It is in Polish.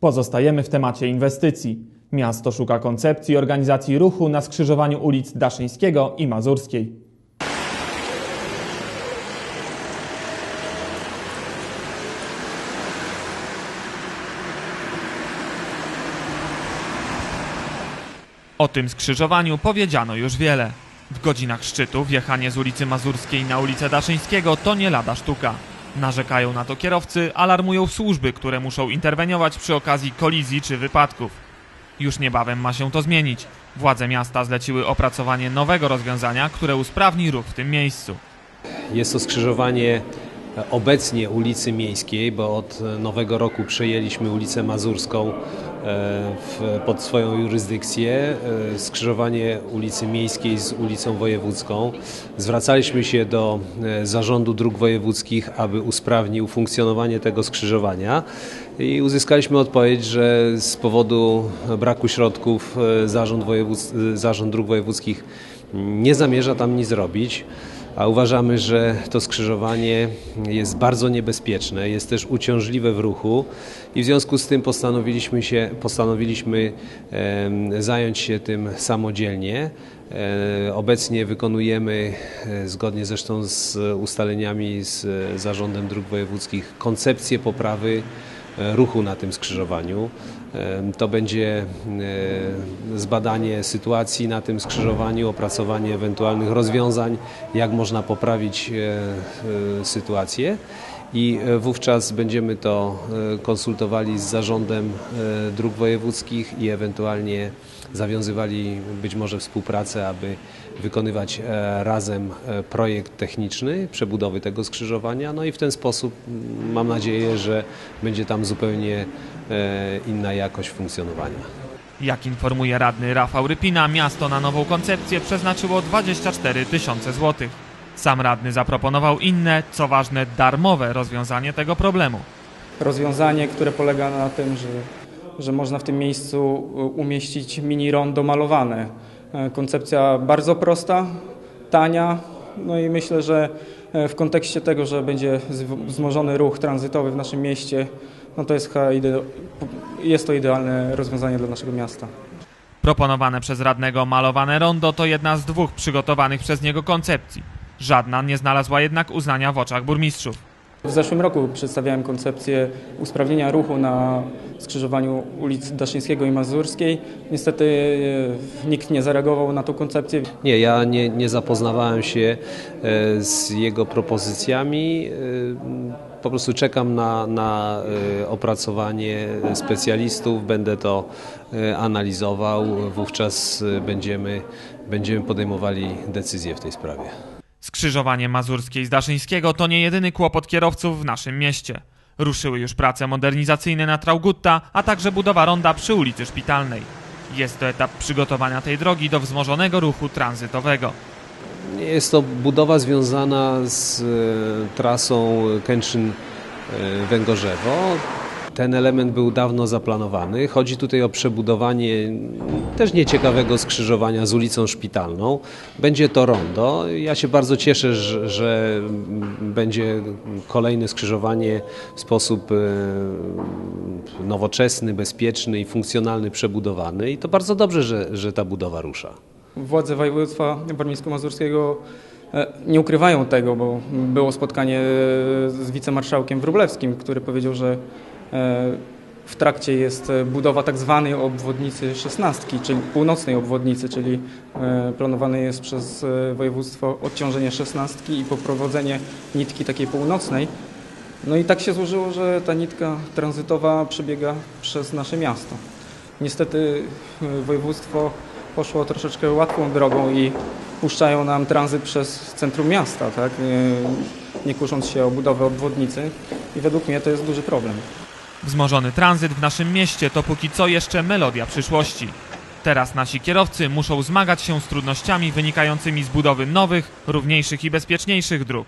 Pozostajemy w temacie inwestycji. Miasto szuka koncepcji organizacji ruchu na skrzyżowaniu ulic Daszyńskiego i Mazurskiej. O tym skrzyżowaniu powiedziano już wiele. W godzinach szczytu wjechanie z ulicy Mazurskiej na ulicę Daszyńskiego to nie lada sztuka. Narzekają na to kierowcy, alarmują służby, które muszą interweniować przy okazji kolizji czy wypadków. Już niebawem ma się to zmienić. Władze miasta zleciły opracowanie nowego rozwiązania, które usprawni ruch w tym miejscu. Jest to skrzyżowanie obecnie ulicy Miejskiej, bo od nowego roku przejęliśmy ulicę Mazurską e, w, pod swoją jurysdykcję. E, Skrzyżowanie ulicy Miejskiej z ulicą Wojewódzką. Zwracaliśmy się do e, Zarządu Dróg Wojewódzkich, aby usprawnił funkcjonowanie tego skrzyżowania i uzyskaliśmy odpowiedź, że z powodu braku środków Zarząd, Wojewódzk, e, Zarząd Dróg Wojewódzkich nie zamierza tam nic robić a uważamy, że to skrzyżowanie jest bardzo niebezpieczne, jest też uciążliwe w ruchu i w związku z tym postanowiliśmy, się, postanowiliśmy zająć się tym samodzielnie. E, Obecnie wykonujemy, e, zgodnie zresztą z ustaleniami z Zarządem Dróg Wojewódzkich, koncepcję poprawy ruchu na tym skrzyżowaniu. E, To będzie e, zbadanie sytuacji na tym skrzyżowaniu, opracowanie ewentualnych rozwiązań, jak można poprawić e, e, sytuację. I e, wówczas będziemy to e, konsultowali z zarządem e, dróg wojewódzkich i ewentualnie zawiązywali być może współpracę, aby wykonywać razem projekt techniczny przebudowy tego skrzyżowania. No i w ten sposób mm, mam nadzieję, że będzie tam zupełnie inna jakość funkcjonowania. Jak informuje radny Rafał Rypina, miasto na nową koncepcję przeznaczyło 24 tysiące złotych. Sam radny zaproponował inne, co ważne, darmowe rozwiązanie tego problemu. rozwiązanie, które polega na tym, że, że można w tym miejscu umieścić mini rondo malowane. E, Koncepcja bardzo prosta, tania, no i myślę, że e, w kontekście tego, że będzie wzmożony ruch tranzytowy w naszym mieście, no to jest, jest to idealne rozwiązanie dla naszego miasta. Proponowane przez radnego malowane rondo to jedna z dwóch przygotowanych przez niego koncepcji. Żadna nie znalazła jednak uznania w oczach burmistrzów. W zeszłym roku przedstawiałem koncepcję usprawnienia ruchu na skrzyżowaniu ulic Daszyńskiego i Mazurskiej. Niestety e, nikt nie zareagował na tą koncepcję. Nie, ja nie, nie zapoznawałem się e, z jego propozycjami. E, Po prostu czekam na, na opracowanie specjalistów, będę to analizował, wówczas będziemy, będziemy podejmowali decyzje w tej sprawie. Skrzyżowanie Mazurskiej z Daszyńskiego to nie jedyny kłopot kierowców w naszym mieście. Ruszyły już prace modernizacyjne na Traugutta, a także budowa ronda przy ulicy Szpitalnej. Jest to etap przygotowania tej drogi do wzmożonego ruchu tranzytowego. Jest to budowa związana z e, trasą Kętrzyn-Węgorzewo. Ten element był dawno zaplanowany. Chodzi tutaj o przebudowanie też nieciekawego skrzyżowania z ulicą Szpitalną. Będzie to rondo. Ja się bardzo cieszę, że, będzie kolejne skrzyżowanie w sposób e, nowoczesny, bezpieczny i funkcjonalny przebudowany. I to bardzo dobrze, że, że ta budowa rusza. Władze województwa warmińsko-mazurskiego e, nie ukrywają tego, bo było spotkanie e, z wicemarszałkiem Wróblewskim, który powiedział, że w trakcie jest e, budowa tak zwanej obwodnicy szesnastki, czyli północnej obwodnicy, czyli e, planowane jest przez e, województwo odciążenie szesnastki i poprowadzenie nitki takiej północnej. No i tak się złożyło, że ta nitka tranzytowa przebiega przez nasze miasto. Niestety e, województwo poszło troszeczkę łatwą drogą i puszczają nam tranzyt przez centrum miasta, tak? nie, nie kusząc się o budowę obwodnicy i według mnie to jest duży problem. Wzmożony tranzyt w naszym mieście to póki co jeszcze melodia przyszłości. Teraz nasi kierowcy muszą zmagać się z trudnościami wynikającymi z budowy nowych, równiejszych i bezpieczniejszych dróg.